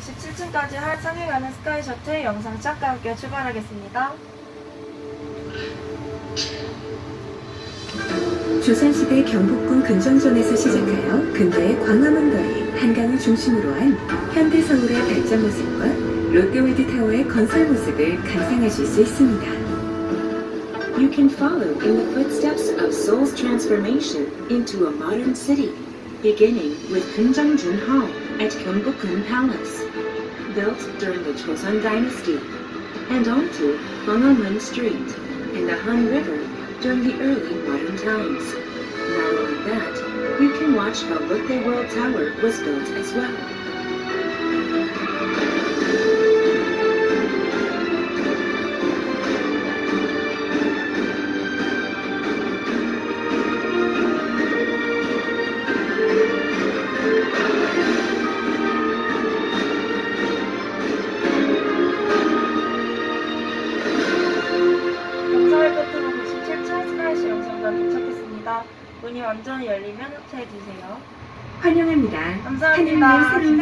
167층까지 상해 가는 스카이 셔틀 영상 시작과 함께 출발하겠습니다. 조선시대 경복궁 근정전에서 시작하여 근대의 광화문 거리, 한강을 중심으로 한 현대 서울의 발전 모습과 롯데월드 타워의 건설 모습을 감상하실 수 있습니다. You can follow in the footsteps of Seoul's transformation into a modern city, beginning with Kunjangjun Hall at Gyeongbokgung Palace, built during the Joseon Dynasty, and onto Gwanghwamun Street and the Han River during the early modern times. Not only that, you can watch how Lotte World Tower was built as well. 영상관 도착했습니다. 문이 완전히 열리면 하차해주세요. 환영합니다. 감사합니다. 새로운